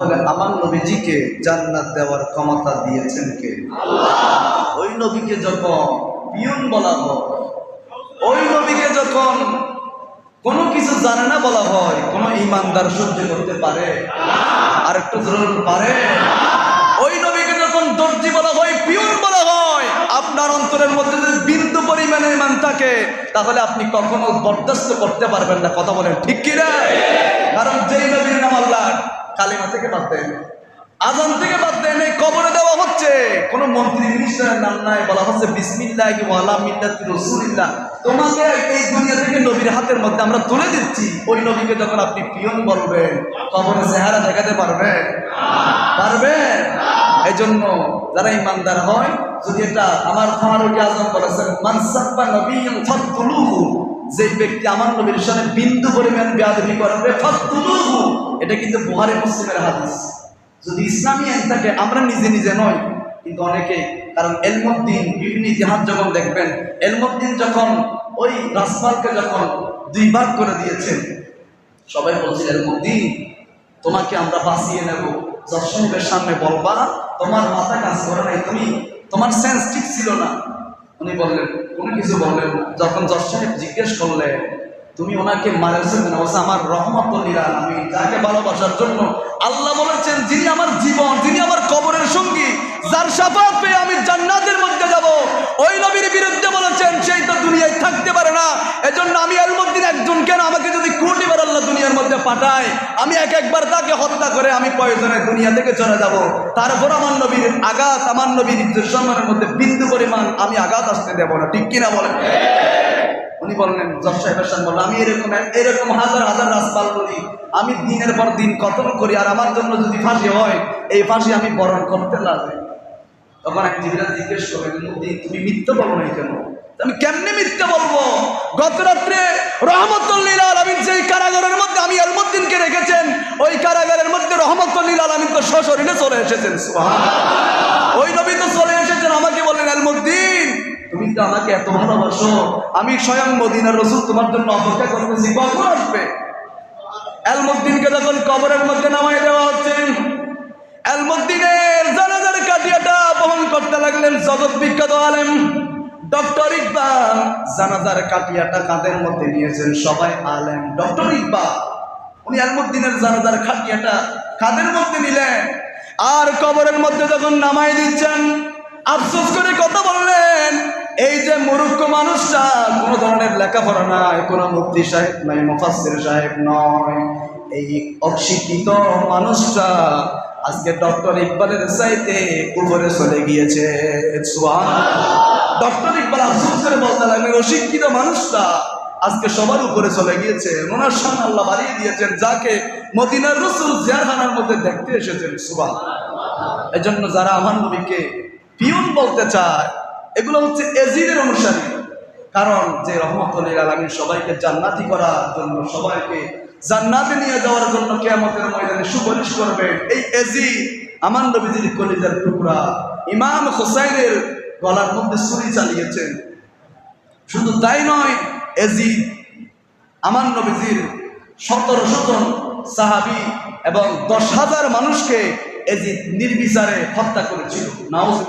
তাহলে আমার নবীজিকে জান্নাত দেওয়ার ক্ষমতা দিয়েছেন কে? ওই নবীকে যখন পিয়ন বলা হয় ওই নবীকে যখন কোনো কিছু জানে না বলা হয় কোনো ইমানদার সহ্য করতে পারে আর একটু জরুর পারে ওই নবীকে যখন দর্জি বলা হয় পিয়ন বলা হয় আপনার অন্তরের মধ্যে যদি বিন্দু পরিমাণে ইমান থাকে তাহলে আপনি কখনো বরদাস্ত করতে পারবেন না কথা বলেন ঠিক কিনা? কারণ যেই নবীর নাম বাদ দেন। আজান থেকে বাদ এই কবরে দেওয়া হচ্ছে। মন্ত্রী, মিনিস্টারের নাম নাই, বলা হচ্ছে রাসূলিল্লাহ। তোমাকে এই দুনিয়া থেকে নবীর হাতের মধ্যে আমরা তুলে দিচ্ছি। ওই নবীকে যখন আপনি পিয়ন বলবেন, কবরে চেহারা দেখাতে পারবেন? পারবেন? এই জন্য যারা ইমানদার হয়, যদি এটা আমার আজম নবিয়্যান ফাতুলুহু ব্যক্তি আমার নবীর বিন্দু পরিমাণ বেয়াদবি করবে এটা কিন্তু বুহারি মুসলিমের হাদিস। যদি ইসলামী আইন থাকে, আমরা নিজে নিজে নয় কিন্তু অনেকে। কারণ এলমুদ্দিন বিভিন্ন ইতিহাস যখন দেখবেন, এলমুদ্দিন যখন ওই রাসমালকে যখন দুই ভাগ করে দিয়েছেন, সবাই বলছে, এলমুদ্দিন, তোমাকে আমরা বাঁচিয়ে নেব। সাহেবের সামনে বলবা, তোমার মাথা কাজ করে নাই। তুমি, তোমার সেন্স ঠিক ছিল না। উনি বললেন, কোনো কিছু বললেন যখন জজ জিজ্ঞেস করলেন তুমি ওনাকে বলছে আমার রহমতুল্লিলা আমি যাকে ভালোবাসার জন্য আল্লাহ বলেছেন, যিনি আমার জীবন, যিনি আমার কবরের সঙ্গী, যার সাফাত পেয়ে আমি জান্নাতের মধ্যে যাব। ওই নবীর বিরুদ্ধে বলেছেন, সেই তো দুনিয়ায় থাকতে পারে না। এজন্য আমি এর মধ্যে একজন, কেন আমাকে যদি কোটিবার আল্লাহ দুনিয়ার মধ্যে পাঠায়? আমি এক একবার তাকে হত্যা করে আমি প্রয়োজনে দুনিয়া থেকে চলে যাব। তারপর আমার নবীর আঘাত, আমার নবীর সম্মানের মধ্যে বিন্দু পরিমাণ আমি আঘাত আসতে দেব না। ঠিক কিনা বলেন? উনি বললেন, জজ সাহেবের সামনে বললেন, আমি এরকম এরকম হাজার হাজার রাজপাল করি আমি দিনের পর দিন কতল করি আর আমার জন্য যদি ফাঁসি হয়, এই ফাঁসি আমি বরণ করতে লাগে তখন এক জিবিরা জিজ্ঞেস মুদ্দিন তুমি মিথ্যা বলো নাই কেন? আমি কেমনে মিথ্যা বলব? গত রাত্রে রহমতুল্লিল আলমিন যেই কারাগারের মধ্যে আমি আলমুদ্দিনকে রেখেছেন, ওই কারাগারের মধ্যে রহমতুল্লিল আলমিন তো সশরীরে চলে এসেছেন ওই নবী তো চলে এসেছেন, আমাকে বললেন, আলমুদ্দিন তুমি তো আমাকে এত ভালোবাসো। আমি স্বয়ং মদিনার রসুল, তোমার জন্য অপেক্ষা করতেছি। কখন আসবে? আলমুদ্দিনকে যখন কবরের মধ্যে নামাই দেওয়া হচ্ছে, আলমুদ্দিনের জানাজার কাটিয়াটা বহন করতে লাগলেন জগৎ বিখ্যাত আলেম ডক্টর ইকবাল। জানাজার কাটিয়াটা কাঁধের মধ্যে নিয়েছেন সবাই আলেম। ডক্টর ইকবাল, উনি আলমুদ্দিনের জানাজার কাটিয়াটা কাঁধের মধ্যে নিলেন? আর কবরের মধ্যে যখন নামাই দিচ্ছেন, আফসোস করে কথা বললেন এই যে মুরুক্ষ মানুষটা, কোনো ধরনের লেখাপড়া নাই, কোনো মুক্তি সাহেব নাই, মুফাসসির সাহেব নয়। এই অশিক্ষিত মানুষটা আজকে ডক্টর ইকবালের চাইতে উপরে চলে গিয়েছে। ডক্টর ইকবাল আফসোস করে বলতে লাগলেন, অশিক্ষিত মানুষটা আজকে সবার উপরে চলে গিয়েছে। ওনার সামনে আল্লাহ বাড়িয়ে দিয়েছেন, যাকে মদিনার রসুল জিয়ারখানার মধ্যে দেখতে এসেছেন। সুবাহ এজন্য যারা আমার নবীকে পিয়ন বলতে চায় এগুলো হচ্ছে এজিদের অনুসারী। কারণ যে রহমতুল্লিল আলমী সবাইকে জান্নাতি করার জন্য, সবাইকে জান্নাতে নিয়ে যাওয়ার জন্য কেয়ামতের ময়দানে সুপারিশ করবেন এই এজি আমার নবীজির কলিজার টুকরা। ইমাম হোসাইনের গলার মধ্যে ছুরি চালিয়েছেন। শুধু তাই নয় এজি আমার নবীজির সতেরো শতন সাহাবি এবং দশ হাজার মানুষকে এজি নির্বিচারে হত্যা করেছিল। নাও